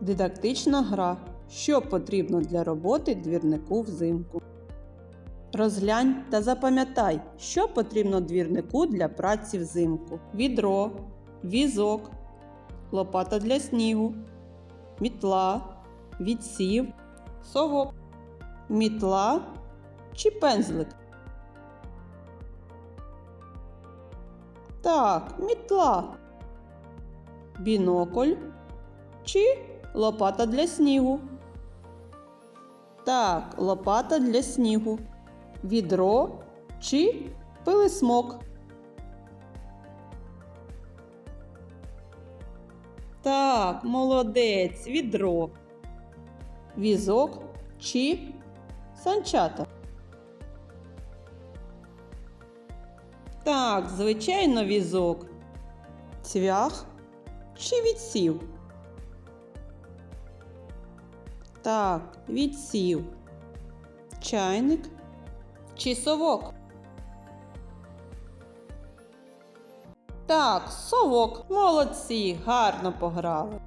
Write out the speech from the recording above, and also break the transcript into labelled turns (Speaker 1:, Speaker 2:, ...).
Speaker 1: Дидактична гра. Що потрібно для роботи двірнику взимку? Розглянь та запам'ятай, що потрібно двірнику для праці взимку: відро, візок, лопата для снігу, мітла, відсів, совок, мітла чи пензлик. Так, мітла. Бінокль чи лопата для снігу. Так, лопата для снігу. Відро чи пилисмок. Так, молодець, відро. Візок чи санчата. Так, звичайно, візок. Цвях чи відсів? Так, відсів. Чайник чи совок? Так, совок. Молодці, гарно пограли.